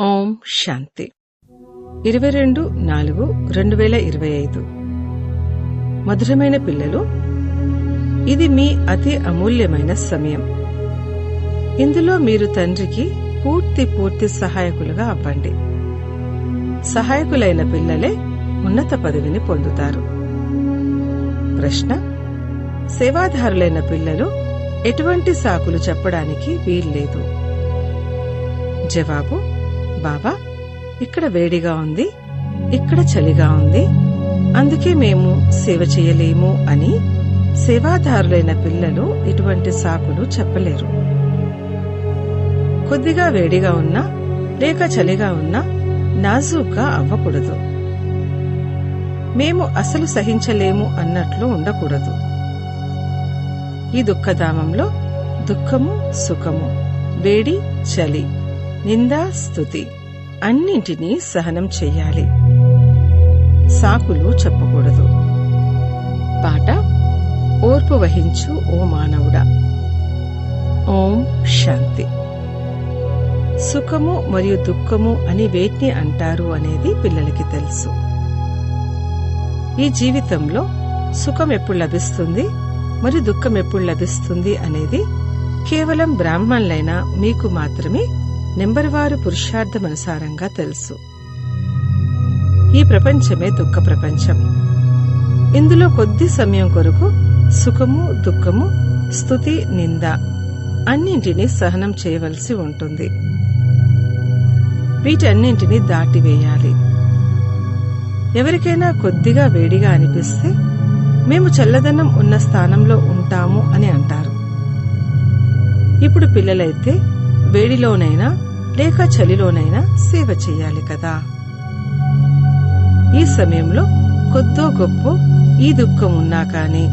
ఓం శాంతి. ఇరవై రెండు నాలుగు రెండు వేల ఇరవై ఐదు. మధురమైన పిల్లలు ఇది మీ అతి అమూల్యమైన సమయం. ఇందులో మీరు తండ్రికి పూర్తి పూర్తి సహాయకులుగా అవ్వండి. సహాయకులైన పిల్లలే ఉన్నత పదవిని పొందుతారు. ప్రశ్న సేవాధారులైన పిల్లలు ఎటువంటి సాకులు చెప్పడానికి వీల్లేదు. జవాబు బాబా ఇక్కడ వేడిగా ఉంది ఇక్కడ చలిగా ఉంది అందుకే మేము సేవ చేయలేము అని సేవాదారులైన పిల్లలు ఇటువంటి సాకులు చెప్పలేరు. కొద్దిగా వేడిగా ఉన్నా లేక చలిగా ఉన్నా నాజూగా అవ్వకూడదు. మేము అసలు సహించలేము అన్నట్లు ఉండకూడదు. ఈ దుఃఖధామంలో దుఃఖము సుఖము వేడి చలి నిందా స్థుతి అన్నింటినీ సహనం చెయ్యాలి సాకులు చెప్పకూడదు. పాట ఓర్పు వహించు ఓ మానవుడా. ఓం శాంతి. సుఖము మరియు దుఃఖము అని వేటిని అంటారు అనేది పిల్లలకి తెలుసు. ఈ జీవితంలో సుఖం ఎప్పుడు లభిస్తుంది మరియు దుఃఖం ఎప్పుడు లభిస్తుంది అనేది కేవలం బ్రాహ్మణులైన మీకు మాత్రమే నెంబర్వారు పురుషార్థమనుసారంగా తెలుసు. ఈ ప్రపంచమే దుఃఖ ప్రపంచం. ఇందులో కొద్ది సమయం కొరకు సుఖము దుఃఖము స్థుతి నింద అన్నింటినీ సహనం చేయవలసి ఉంటుంది. వీటన్నింటినీ దాటివేయాలి. ఎవరికైనా కొద్దిగా వేడిగా అనిపిస్తే మేము చల్లదనం ఉన్న స్థానంలో ఉంటాము అని అంటారు. ఇప్పుడు పిల్లలైతే వేడిలోనైనా లేక చలిలోనైనా సేవ చెయ్యాలి కదా. ఈ సమయంలో కొద్దో గొప్ప ఈ దుఃఖం ఉన్నా కాని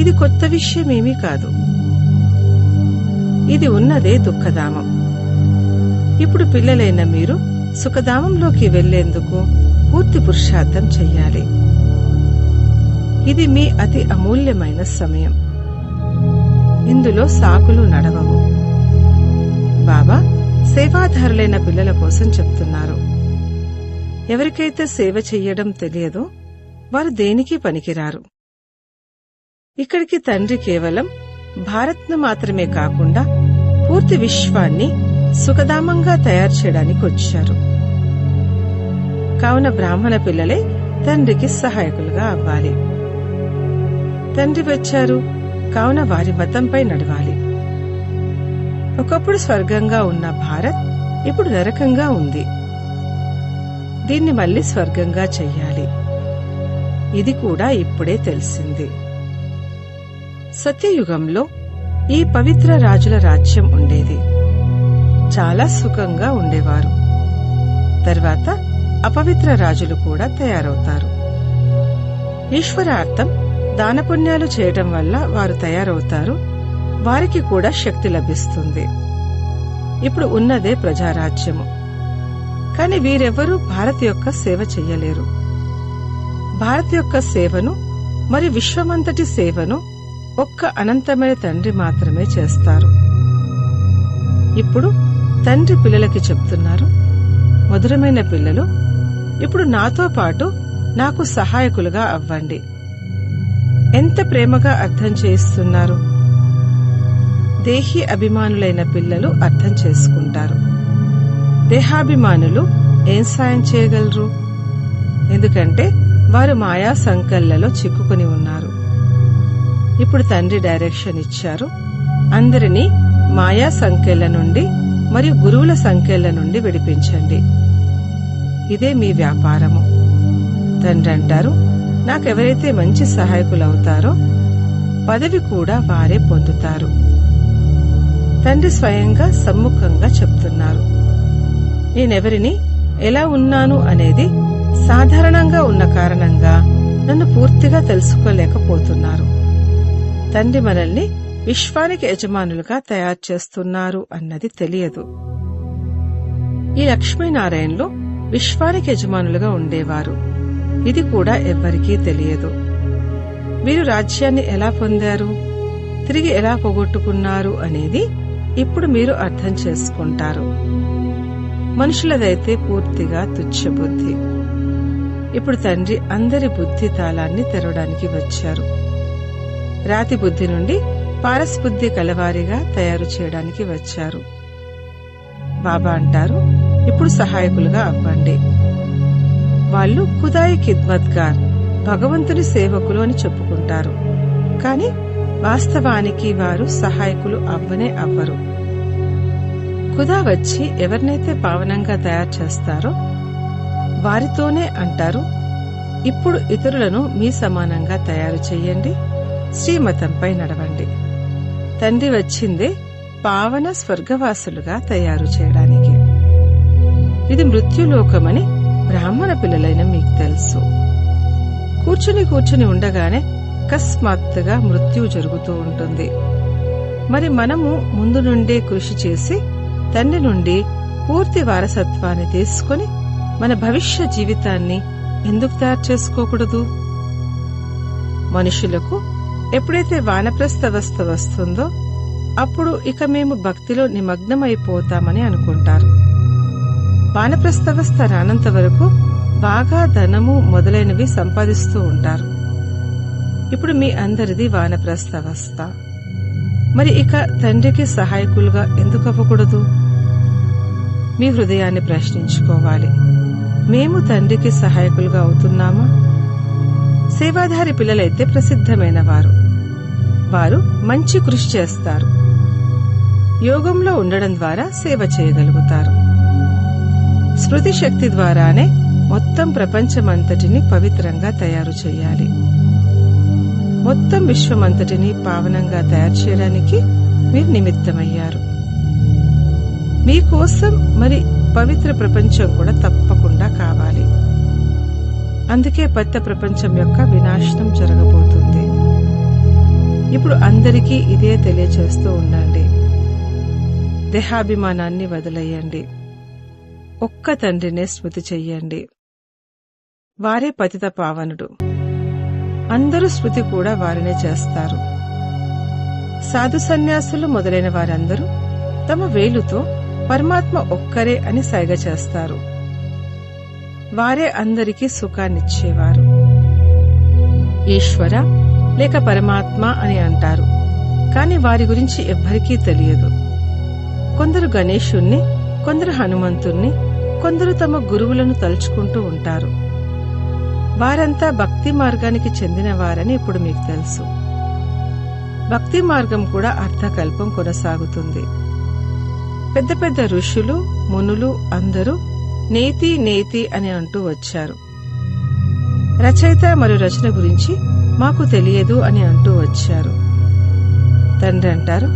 ఇది కొత్త విషయమేమీ కాదు. ఇది ఉన్నదే దుఃఖధామం. ఇప్పుడు పిల్లలైన మీరు సుఖధామంలోకి వెళ్ళేందుకు పూర్తి పురుషార్థం చెయ్యాలి. ఇది మీ అతి అమూల్యమైన సమయం. ఇందులో సాకులు నడవవు. బాబా సేవాధారులైన పిల్లల కోసం చెప్తున్నారు. ఎవరికైతే సేవ చెయ్యడం తెలియదో వారు దేనికి పనికిరారు? ఇక్కడికి తండ్రి కేవలం భారత్ను మాత్రమే కాకుండా పూర్తి విశ్వాన్ని సుఖధామంగా తయారు చేయడానికి వచ్చారు. కావున బ్రాహ్మణ పిల్లలే తండ్రికి సహాయకులుగా అవ్వాలి. తండ్రి వచ్చారు కావున వారి మతంపై నడవాలి. ఒకప్పుడు స్వర్గంగా ఉన్న భారత్ ఇప్పుడు నరకంగా ఉంది. దీన్ని మళ్ళీ స్వర్గంగా చెయ్యాలి. ఇది కూడా ఇప్పుడే తెలిసింది. సత్యయుగంలో ఈ పవిత్ర రాజుల రాజ్యం ఉండేది. చాలా సుఖంగా ఉండేవారు. తర్వాత అపవిత్ర రాజులు కూడా తయారవుతారు. ఈశ్వరార్థం దానపుణ్యాలు చేయటం వల్ల వారు తయారవుతారు. వారికి కూడా శక్తి లభిస్తుంది. ఇప్పుడు ఉన్నదే ప్రజారాజ్యము. కాని వీరెవ్వరూ భారత్ యొక్క సేవ చెయ్యలేరు. భారత్ యొక్క సేవను మరి విశ్వమంతటి సేవను ఒక్క అనంతమైన తండ్రి మాత్రమే చేస్తారు. ఇప్పుడు తండ్రి పిల్లలకి చెప్తున్నారు మధురమైన పిల్లలు ఇప్పుడు నాతో పాటు నాకు సహాయకులుగా అవ్వండి. ఎంత ప్రేమగా అర్థం చేయిస్తున్నారు? దేహి అభిమానులైన పిల్లలు అర్థం చేసుకుంటారు. దేహాభిమానులు ఏం సాయం చేయగలరు? ఎందుకంటే వారు మాయా సంకల్లలో చిక్కుకుని ఉన్నారు. ఇప్పుడు తండ్రి డైరెక్షన్ ఇచ్చారు. అందరినీ మాయా సంఖ్యల నుండి మరియు గురువుల సంఖ్యల నుండి విడిపించండి. ఇదే మీ వ్యాపారము. తండ్రి అంటారు నాకెవరైతే మంచి సహాయకులవుతారో పదవి కూడా వారే పొందుతారు. తండ్రి స్వయంగా సమ్ముఖంగా చెప్తున్నారు. నేనెవరిని ఎలా ఉన్నాను అనేది సాధారణంగా ఉన్న కారణంగా నన్ను పూర్తిగా తెలుసుకోలేకపోతున్నారు. తండ్రి మనల్ని విశ్వానికి యజమానులుగా తయారు చేస్తున్నారు అన్నది తెలియదు. ఈ లక్ష్మీనారాయణలో విశ్వానికి యజమానులుగా ఉండేవారు. ఇది కూడా ఎవ్వరికీ తెలియదు. వీరు రాజ్యాన్ని ఎలా పొందారు? తిరిగి ఎలా పోగొట్టుకున్నారు అనేది ఇప్పుడు మీరు అర్థం చేసుకుంటారు. మనుషులదైతే పూర్తిగా తుచ్చబుద్ధి ఇప్పుడు తండ్రి అందరి బుద్ధి తాళాన్ని తెరవడానికి వచ్చారు. రాతి బుద్ధి నుండి పారస్బుద్ధి కలవారిగా తయారు చేయడానికి వచ్చారు. బాబా అంటారు ఇప్పుడు సహాయకులుగా అవ్వండి. వాళ్ళు ఖుదాయి ఖిద్మత్గార్ భగవంతుని సేవకులు అని చెప్పుకుంటారు. కానీ వాస్తవానికి వారు సహాయకులు అవ్వనే అవ్వరు. ఖుదా వచ్చి ఎవరినైతే పావనంగా తయారు చేస్తారో వారితోనే అంటారు ఇప్పుడు ఇతరులను మీ సమానంగా తయారు చెయ్యండి శ్రీమతంపై నడవండి. తండ్రి వచ్చిందే పావన స్వర్గవాసులుగా తయారు చేయడానికి. ఇది మృత్యులోకమని బ్రాహ్మణ పిల్లలైన మీకు తెలుసు. కూర్చుని కూర్చుని ఉండగానే అకస్మాత్తుగా మృత్యువు జరుగుతూ ఉంటుంది. మరి మనము ముందు నుండే కృషి చేసి తండ్రి నుండి పూర్తి వారసత్వాన్ని తీసుకొని మన భవిష్య జీవితాన్ని ఎందుకు తయారు చేసుకోకూడదు? మనుషులకు ఎప్పుడైతే వానప్రస్థవస్థ వస్తుందో అప్పుడు ఇక మేము భక్తిలో నిమగ్నమైపోతామని అనుకుంటారు. వానప్రస్థవస్థ రానంత వరకు బాగా ధనము మొదలైనవి సంపాదిస్తూ ఉంటారు. ఇప్పుడు మీ అందరిది వానప్రస్థవస్థ. మరి ఇక తండ్రికి సహాయకులుగా ఎందుకు అవ్వకూడదు? మీ హృదయాన్ని ప్రశ్నించుకోవాలి. మేము తండ్రికి సహాయకులుగా అవుతున్నామా? సేవాధారి పిల్లలైతే ప్రసిద్ధమైన వారు. వారు మంచి కృషి చేస్తారు. యోగంలో ఉండడం ద్వారా సేవ చేయగలుగుతారు. స్మృతి శక్తి ద్వారానే మొత్తం ప్రపంచమంతటిని పవిత్రంగా తయారు చేయాలి. మొత్తం విశ్వమంతటిని పావనంగా తయారు చేయడానికి మీరు నిమిత్తమయ్యారు. మీకోసం మరి పవిత్ర ప్రపంచం కూడా తప్పకుండా కావాలి. అందుకే పెద్ద ప్రపంచం యొక్క వినాశనం జరగబోతుంది. ఇప్పుడు అందరికీ ఇదే తెలియచేస్తూ ఉండండి. దేహాభిమానాన్ని వదిలేయండి. ఒక్క తండ్రినే స్మృతి చెయ్యండి. వారే పతిత పావనుడు. అందరూ స్మృతి కూడా వారినే చేస్తారు. సాధు సన్యాసులు మొదలైన వారందరూ తమ వేలుతో పరమాత్మ ఒక్కరే అని సైగ చేస్తారు. వారే అందరికీ సుఖాన్నిచ్చేవారు. ఈశ్వర లేక పరమాత్మ అని అంటారు. కాని వారి గురించి ఎవ్వరికీ తెలియదు. కొందరు గణేశుణ్ణి కొందరు హనుమంతుణ్ణి కొందరు తమ గురువులను తలుచుకుంటూ ఉంటారు. వారంతా భక్తి మార్గానికి చెందినవారని ఇప్పుడు మీకు తెలుసు. భక్తి మార్గం కూడా అర్థకల్పం కొనసాగుతుంది. పెద్ద పెద్ద ఋషులు మునులు అందరూ నేతి నేతి అని అంటూ వచ్చారు. రచయిత మరియు రచన గురించి మాకు తెలియదు అని అంటూ వచ్చారు. తండ్రి అంటారు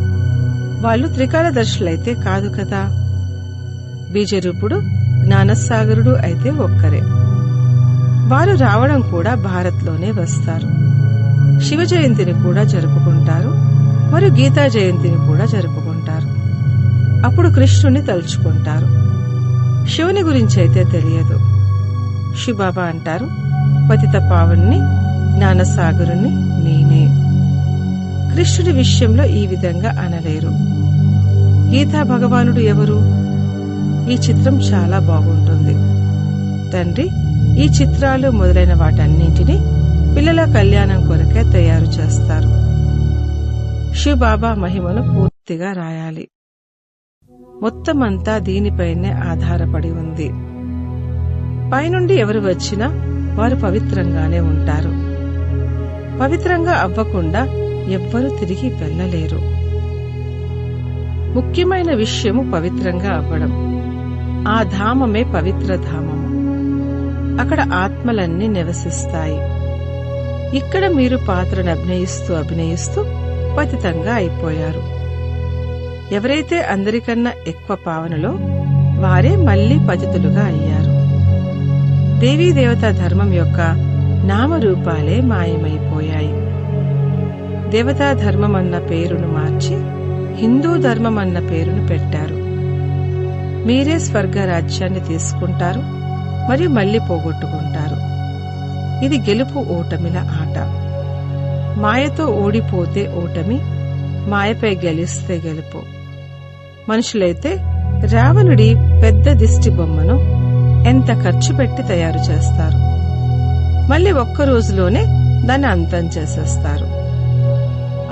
వాళ్ళు త్రికాలదర్శులైతే కాదు కదా. బీజరూపుడు జ్ఞానసాగరుడు అయితే ఒక్కరే. వారు రావడం కూడా భారత్లోనే వస్తారు. శివ జయంతిని కూడా జరుపుకుంటారు. మరియు గీతా జయంతిని కూడా జరుపుకుంటారు. అప్పుడు కృష్ణుని తలుచుకుంటారు. శివుని గురించి అయితే తెలియదు. శివబాబా అంటారు పతిత పావన్ని జ్ఞానసాగరుని నేనే. కృష్ణుడి విషయంలో ఈ విధంగా అనలేరు. గీతా భగవానుడు ఎవరు? ఈ చిత్రం చాలా బాగుంటుంది. తండ్రి ఈ చిత్రాలు మొదలైన వాటన్నింటినీ పిల్లల కళ్యాణం కొరకే తయారు చేస్తారు. శివబాబా మహిమను పూర్తిగా రాయాలి. మొత్తం అంతా దీనిపైనే ఆధారపడి ఉంది. పైనుండి ఎవరు వచ్చినా వారు పవిత్రంగానే ఉంటారు. పవిత్రంగా అవ్వకుండా ఎవ్వరూ తిరిగి వెళ్ళలేరు. ముఖ్యమైన విషయము పవిత్రంగా అవ్వడం. ఆ ధామమే పవిత్ర ధామం. అక్కడ ఆత్మలన్నీ నివసిస్తాయి. ఇక్కడ మీరు పాత్రను అభినయిస్తూ అభినయిస్తూ పతితంగా అయిపోయారు. ఎవరైతే అందరికన్నా ఎక్కువ పావనలో వారే మళ్ళీ పతితులుగా అయ్యారు. దేవీ దేవతా ధర్మం యొక్క నామరూపాలే మాయమైపోయాయి. దేవతా ధర్మం అన్న పేరును మార్చి హిందూ ధర్మం అన్న పేరును పెట్టారు. మీరే స్వర్గ రాజ్యాన్ని తీసుకుంటారు. మరియు మళ్ళీ పోగొట్టుకుంటారు. ఇది గెలుపు ఓటమిల ఆట. మాయతో ఓడిపోతే ఓటమి మాయపై గెలిస్తే గెలుపు. మనుషులైతే రావణుడి పెద్ద దిష్టి బొమ్మను ఎంత ఖర్చు పెట్టి తయారు చేస్తారు? మళ్ళీ ఒక్క రోజులోనే దాన్ని అంతం చేసేస్తారు.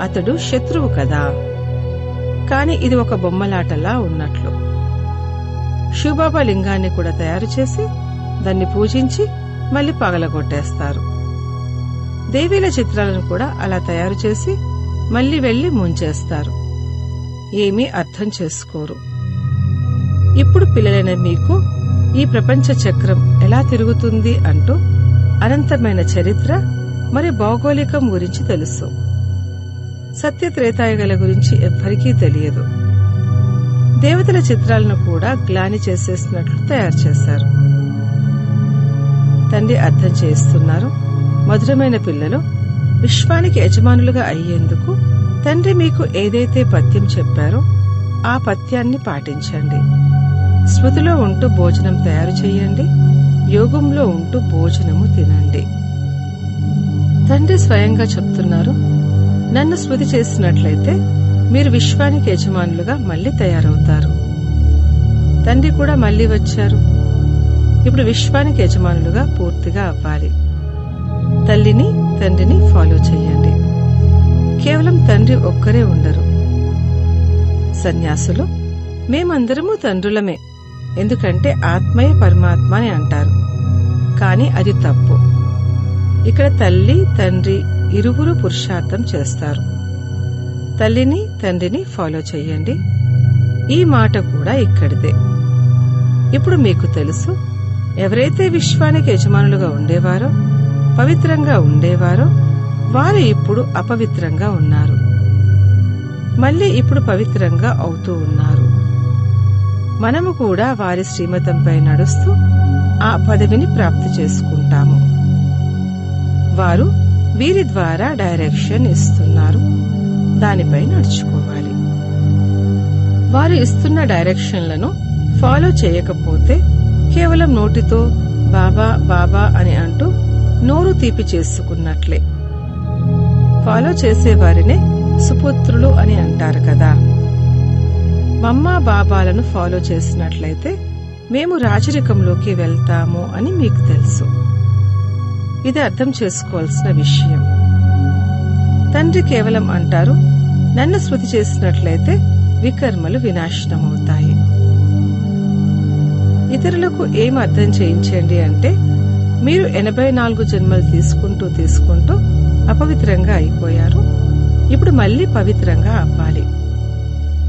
అతడు శత్రువు కదా. కాని ఇది ఒక బొమ్మలాటలా ఉన్నట్లు. శివబాబా లింగాన్ని కూడా తయారు చేసి దాన్ని పూజించి మళ్ళీ పగలగొట్టేస్తారు. దేవీల చిత్రాలను కూడా అలా తయారు చేసి మళ్ళీ వెళ్ళి ముంచేస్తారు. ఏమీ అర్థం చేసుకోరు. ఇప్పుడు పిల్లలైన మీకు ఈ ప్రపంచ చక్రం ఎలా తిరుగుతుంది అంటూ అనంతమైన చరిత్ర మరి భౌగోళికం గురించి తెలుసు. సత్య త్రేతాయుగల గురించి ఎవ్వరికీ తెలియదు. దేవతల చిత్రాలను కూడా గ్లాని చేసేసినట్లు తయారు చేశారు. తండ్రి అర్థం చేస్తున్నారు. మధురమైన పిల్లలు విశ్వానికి యజమానులుగా అయ్యేందుకు తండ్రి మీకు ఏదైతే పథ్యం చెప్పారో ఆ పథ్యాన్ని పాటించండి. స్మృతిలో ఉంటూ భోజనం తయారు చేయండి. యోగంలో ఉంటూ భోజనము తినండి. తండ్రి స్వయంగా చెప్తున్నారు నన్ను స్మృతి చేసినట్లయితే మీరు విశ్వానికి యజమానులుగా మళ్ళీ తయారవుతారు. తండ్రి కూడా మళ్ళీ వచ్చారు. ఇప్పుడు విశ్వానికి యజమానులుగా పూర్తిగా అవ్వాలి. తల్లిని తండ్రిని ఫాలో చేయండి. కేవలం తండ్రి ఒక్కరే ఉండరు. సన్యాసులు మేమందరము తండ్రులమే. ఎందుకంటే ఆత్మయే పరమాత్మ అని అంటారు. కాని అది తప్పు. ఇక్కడ తల్లి తండ్రి ఇరువురు పురుషార్థం చేస్తారు. తల్లిని తండ్రిని ఫాలో చేయండి. ఈ మాట కూడా ఇక్కడిదే. ఇప్పుడు మీకు తెలుసు ఎవరైతే విశ్వానికి యజమానులుగా ఉండేవారో పవిత్రంగా ఉండేవారో వారు ఇప్పుడు అపవిత్రంగా ఉన్నారు. మళ్ళీ ఇప్పుడు పవిత్రంగా అవుతూ ఉన్నారు. మనము కూడా వారి శ్రీమతంపై నడుస్తూ ఆ పదవిని ప్రాప్తి చేసుకుంటాము. వారు వీరి ద్వారా డైరెక్షన్ ఇస్తున్నారు. దానిపై నడుచుకోవాలి. వారు ఇస్తున్న డైరెక్షన్లను ఫాలో చేయకపోతే కేవలం నోటితో బాబా బాబా అని అంటూ నోరు తీపి చేసుకున్నట్లే. ఫాలో చేసేవారినే సుపుత్రులు అని అంటారు కదా. మమ్మ బాబాలను ఫాలో చేసినట్లయితే మేము రాజరికంలోకి వెళ్తాము అని మీకు తెలుసు. ఇది అర్థం చేసుకోవాల్సిన విషయం. తండ్రి కేవలం అంటారు నన్ను స్మృతి చేసినట్లయితే వికర్మలు వినాశనమవుతాయి. ఇతరులకు ఏం అర్థం చేయించండి అంటే మీరు ఎనభై నాలుగు జన్మలు తీసుకుంటూ తీసుకుంటూ అపవిత్రంగా అయిపోయారు. ఇప్పుడు మళ్ళీ పవిత్రంగా అవ్వాలి.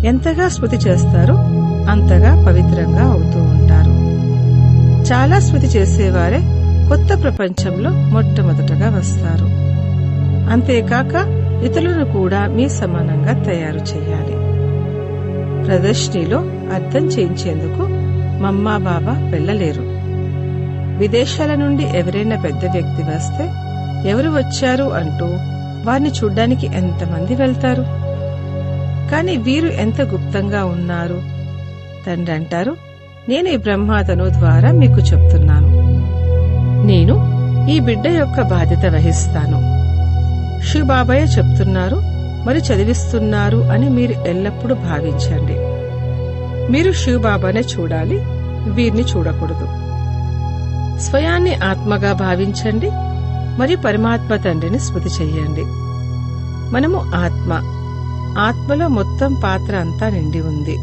ఎంతగా స్మృతి చేస్తారో అంతగా పవిత్రంగా అవుతూ ఉంటారు. చాలా స్మృతి చేసేవారే కొత్త ప్రపంచంలో మొట్టమొదటగా వస్తారు. అంతేకాక ఇతరులను కూడా మీ సమానంగా తయారు చేయాలి. ప్రదర్శనలో అర్థం చేయించేందుకు మమ్మా బాబా వెళ్ళలేరు. విదేశాల నుండి ఎవరైనా పెద్ద వ్యక్తి వస్తే ఎవరు వచ్చారు అంటూ వారిని చూడ్డానికి ఎంతమంది వెళ్తారు? కాని వీరు ఎంత గుప్తంగా ఉన్నారు? తండ్రి అంటారు నేను ఈ బ్రహ్మాతను ద్వారా మీకు చెప్తున్నాను. నేను ఈ బిడ్డ యొక్క బాధ్యత వహిస్తాను. శివబాబాయ్ చెప్తున్నారు మరి చదివిస్తున్నారు అని మీరు ఎల్లప్పుడూ భావించండి. మీరు శివబాబానే చూడాలి వీరిని చూడకూడదు. స్వయాన్ని ఆత్మగా భావించండి మరియు పరమాత్మ తండ్రిని స్మృతి చెయ్యండి మనము ఆత్మ. ఆత్మలో మొత్తం పాత్ర అంతా నిండి ఉంది.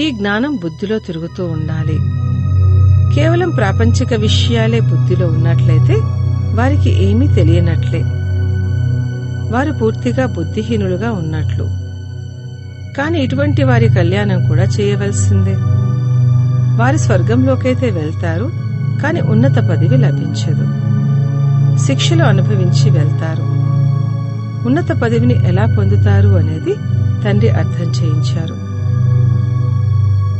ఈ జ్ఞానం బుద్ధిలో తిరుగుతూ ఉండాలి. కేవలం ప్రాపంచిక విషయాలే బుద్ధిలో ఉన్నట్లయితే వారికి ఏమీ తెలియనట్లే. వారు పూర్తిగా బుద్ధిహీనులుగా ఉన్నట్లు. కాని ఇటువంటి వారి కళ్యాణం కూడా చేయవలసిందే. వారి స్వర్గంలోకైతే వెళ్తారు కాని ఉన్నత పదవి లభించదు. శిక్షలు అనుభవించి వెళ్తారు. ఉన్నత పదవిని ఎలా పొందుతారు అనేది తండ్రి అర్థం చేయించారు.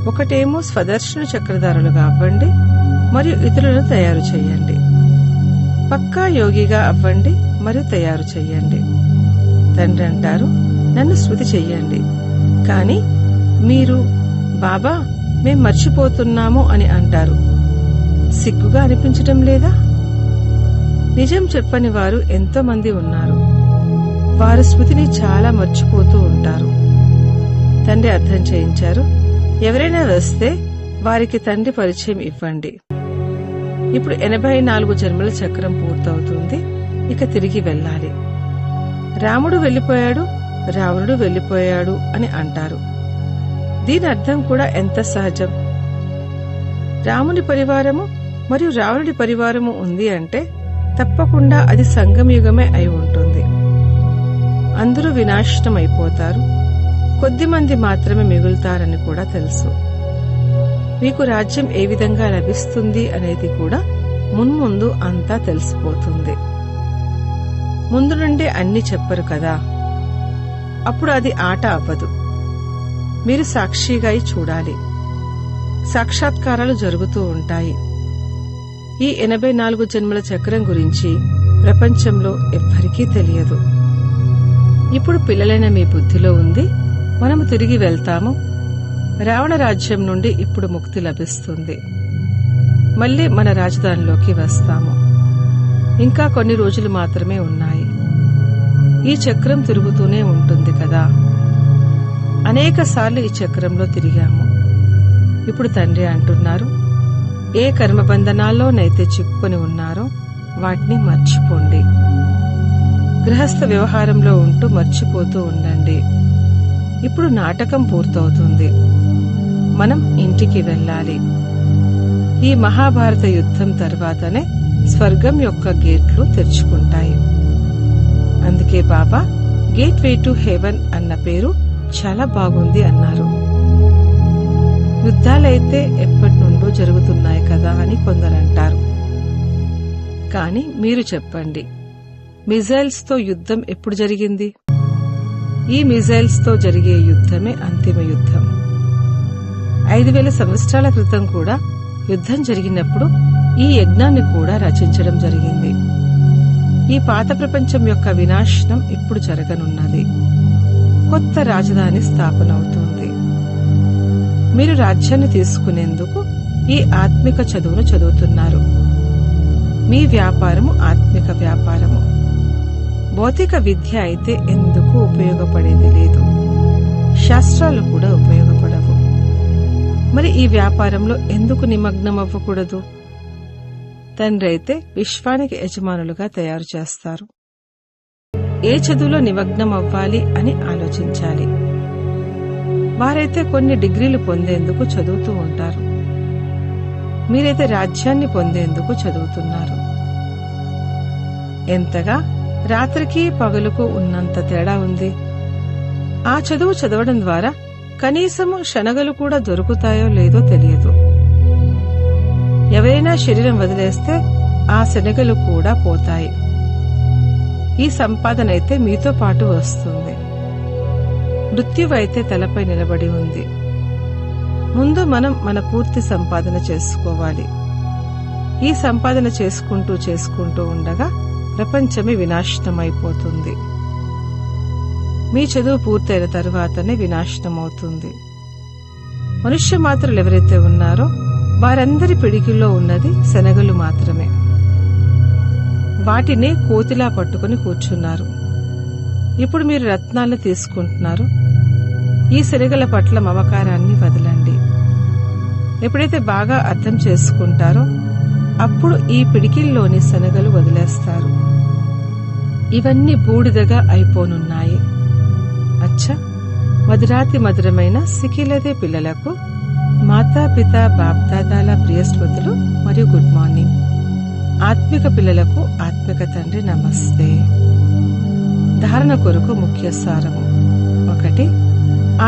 ఒకటేమో స్వదర్శన చక్రధారులుగా అవ్వండి మరియు ఇతరులను తయారు చేయండి. పక్కా యోగిగా అవ్వండి మరియు తయారు చేయండి. తండ్రి అంటారు నన్ను స్మృతి చెయ్యండి కాని మీరు బాబా మేం మర్చిపోతున్నాము అని అంటారు. సిగ్గుగా అనిపించటం లేదా? నిజం చెప్పని వారు ఎంతోమంది ఉన్నారు. వారు స్మృతిని చాలా మర్చిపోతూ ఉంటారు. తండ్రి అర్థం చేయించారు ఎవరైనా వస్తే వారికి తండ్రి పరిచయం ఇవ్వండి. ఇప్పుడు ఎనభై నాలుగు జన్మల చక్రం పూర్తవుతుంది ఇక తిరిగి వెళ్ళాలి. రాముడు వెళ్ళిపోయాడు రావణుడు వెళ్ళిపోయాడు అని అంటారు. దీని అర్థం కూడా ఎంత సహజం? రాముని పరివారము మరియు రావణుడి పరివారము ఉంది అంటే తప్పకుండా అది సంగమయుగమే అయి ఉంటుంది. అందరూ వినాశనం అయిపోతారు కొద్ది మంది మాత్రమే మిగులుతారని కూడా తెలుసు. మీకు రాజ్యం ఏ విధంగా లభిస్తుంది అనేది కూడా మున్ముందు అంతా తెలిసిపోతుంది. ముందు నుండే అన్ని చెప్పరు కదా. అప్పుడు అది ఆట అవ్వదు. మీరు సాక్షిగా అయి చూడాలి. సాక్షాత్కారాలు జరుగుతూ ఉంటాయి. ఈ ఎనభై నాలుగు జన్మల చక్రం గురించి ప్రపంచంలో ఎవ్వరికీ తెలియదు. ఇప్పుడు పిల్లలైన మీ బుద్ధిలో ఉంది. మనము తిరిగి వెళ్తాము. రావణ రాజ్యం నుండి ఇప్పుడు ముక్తి లభిస్తుంది. మళ్ళీ మన రాజధానిలోకి వస్తాము. ఇంకా కొన్ని రోజులు మాత్రమే ఉన్నాయి. ఈ చక్రం తిరుగుతూనే ఉంటుంది కదా. అనేక సార్లు ఈ చక్రంలో తిరిగాము. ఇప్పుడు తండ్రి అంటున్నారు ఏ కర్మబంధనాల్లోనైతే చిక్కుకొని ఉన్నారో వాటిని మర్చిపోండి. గృహస్థ వ్యవహారంలో ఉంటూ మర్చిపోతూ ఉండండి. ఇప్పుడు నాటకం పూర్తవుతుంది. మనం ఇంటికి వెళ్ళాలి. ఈ మహాభారత యుద్ధం తర్వాతనే స్వర్గం యొక్క గేట్లు తెరుచుకుంటాయి. అందుకే బాబా గేట్వే టు హెవెన్ అన్న పేరు చాలా బాగుంది అన్నారు. యుద్ధాలైతే ఎప్పటి నుండో జరుగుతున్నాయి కదా అని కొందరంటారు. కానీ మీరు చెప్పండి మిజైల్స్తో యుద్ధం ఎప్పుడు జరిగింది? ఈ మిజైల్స్తో జరిగే యుద్ధమే అంతిమ యుద్ధం. ఐదు వేల సంవత్సరాల క్రితం కూడా యుద్ధం జరిగినప్పుడు ఈ యజ్ఞాన్ని కూడా రచించడం జరిగింది. ఈ పాత ప్రపంచం యొక్క వినాశనం ఇప్పుడు జరగనున్నది. కొత్త రాజధాని స్థాపన అవుతుంది మీరు రాజ్యాన్ని తీసుకునేందుకు ఈ ఆత్మిక చదువును చదువుతున్నారు. మీ వ్యాపారము ఆత్మిక వ్యాపారము. భౌతిక విద్య అయితే ఎందుకు ఉపయోగపడేది లేదు? శాస్త్రాలు కూడా ఉపయోగపడవు. మరి ఈ వ్యాపారంలో ఎందుకు నిమగ్నం అవ్వకూడదు తండ్రి అయితే విశ్వానికి యజమానులుగా తయారు చేస్తారు. ఏ చదువులో నిమగ్నం అవ్వాలి అని ఆలోచించాలి. వారైతే కొన్ని డిగ్రీలు పొందేందుకు చదువుతూ ఉంటారు. మీరైతే రాజ్యాన్ని పొందేందుకు చదువుతున్నారు. ఎంతగా రాత్రికి పగలుకు ఉన్నంత తేడా ఉంది. ఆ చదువు చదవడం ద్వారా కనీసము శనగలు కూడా దొరుకుతాయో లేదో తెలియదు. ఎవరైనా శరీరం వదిలేస్తే ఆ శనగలు కూడా పోతాయి. ఈ సంపాదన అయితే మీతో పాటు వస్తుంది. మృత్యువైతే తలపై నిలబడి ఉంది. ముందు మనం మన పూర్తి సంపాదన చేసుకోవాలి. ఈ సంపాదన చేసుకుంటూ చేసుకుంటూ ఉండగా ప్రపంచమే వినాశనమైపోతుంది. మీ చదువు పూర్తయిన తరువాతనే వినాశనమవుతుంది. మనుష్య మాత్రలు ఎవరైతే ఉన్నారో వారందరి పిడికిల్లో ఉన్నది శనగలు మాత్రమే. వాటినే కోతిలా పట్టుకుని కూర్చున్నారు. ఇప్పుడు మీరు రత్నాలను తీసుకుంటున్నారు. ఈ శనగల పట్ల మమకారాన్ని వదలండి. ఎప్పుడైతే బాగా అర్థం చేసుకుంటారో అప్పుడు ఈ పిడికిల్లోని శనగలు వదిలేస్తారు. ఇవన్నీ బూడిదగా అయిపోనున్నాయి. అచ్చా! మధురాతి మధురమైన సికిలదే పిల్లలకు మాతాపిత బాప్దాదాల ప్రియస్మృతులు మరియు గుడ్ మార్నింగ్. ఆత్మిక పిల్లలకు ఆత్మిక తండ్రి నమస్తే. ధారణ కొరకు ముఖ్య సారము. ఒకటి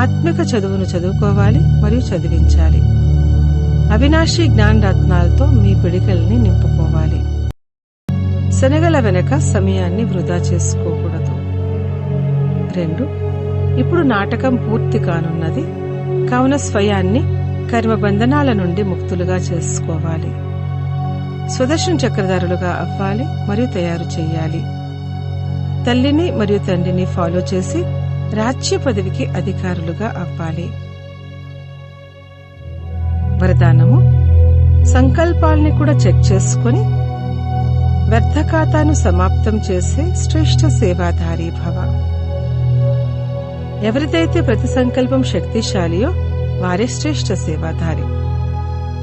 ఆత్మిక చదువును చదువుకోవాలి మరియు చదివించాలి. అవినాశి జ్ఞాన రత్నాలతో మీ పిడికల్ని నింపుకోవాలి. శనగల వెనక సమయాన్ని వృధా చేసుకోకూడదు. రెండు ఇప్పుడు నాటకం పూర్తి కానున్నది. కావున స్వయాన్ని కర్మబంధనాల నుండి ముక్తులుగా చేసుకోవాలి. స్వదర్శన చక్రధారులుగా అవ్వాలి మరియు తయారు చేయాలి. తల్లిని మరియు తండ్రిని ఫాలో చేసి రాజ్య పదవికి అధికారులుగా అవ్వాలి. వరదానము సంకల్పాల్ని కూడా చెక్ చేసుకుని వ్యర్థ ఖాతాను సమాప్తం చేసే శ్రేష్ఠ సేవాధారీ భవ. ఎవరిదైతే ప్రతి సంకల్పం శక్తిశాలియో వారే శ్రేష్ఠ సేవాధారి.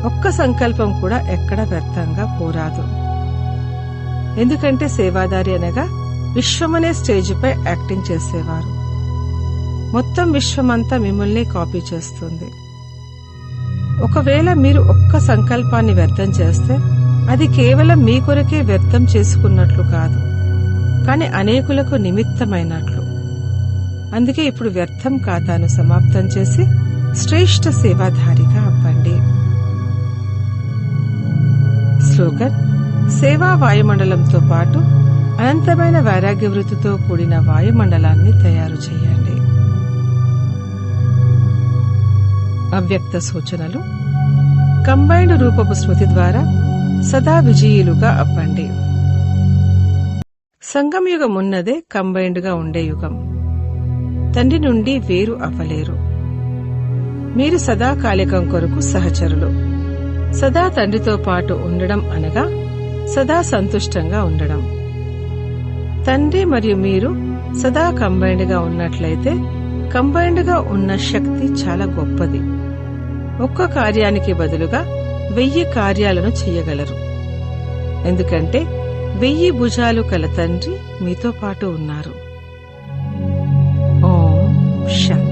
ఒక్క సంకల్పం కూడా ఎక్కడ వ్యర్థంగా పోరాదు. ఎందుకంటే సేవాదారి అనగా విశ్వమనే స్టేజ్పై యాక్టింగ్ చేసేవారు. మొత్తం విశ్వమంతా మిమ్మల్ని కాపీ చేస్తుంది. ఒకవేళ మీరు ఒక్క సంకల్పాన్ని వ్యర్థం చేస్తే అది కేవలం మీ కొరకే వ్యర్థం చేసుకున్నట్లు కాదు కాని అనేకులకు నిమిత్తమైనట్లు. అందుకే ఇప్పుడు వ్యర్థం ఖాతాను సమాప్తం చేసి శ్రేష్ఠ సేవాధారిగా అవ్వండి. స్లోగన్ సేవా వాయుమండలంతో పాటు అనంతమైన వైరాగ్య వృత్తితో కూడిన వాయుమండలాన్ని తయారు చేయండి. అవ్యక్త సూచనలు కంబైన్డ్ రూపపు స్మృతి ద్వారా సదా విజయీలుగా అవ్వండి. సంగం యుగం ఉన్నదే కంబైన్డ్గా ఉండే యుగం. తండ్రి నుండి వేరు అవ్వలేరు. మీరు సదాకాలికం కొరకు సహచరులు. సదా తండ్రితో పాటు ఉండడం అనగా సదా సంతుష్టంగా ఉండడం. తండ్రి మరియు మీరు సదా కంబైండ్గా ఉన్నట్లయితే కంబైన్డ్గా ఉన్న శక్తి చాలా గొప్పది. ఒక్క కార్యానికి బదులుగా వెయ్యి కార్యాలను చెయ్యగలరు ఎందుకంటే వెయ్యి భుజాలు కల తండ్రి మీతో పాటు ఉన్నారు. ఓం శాంతి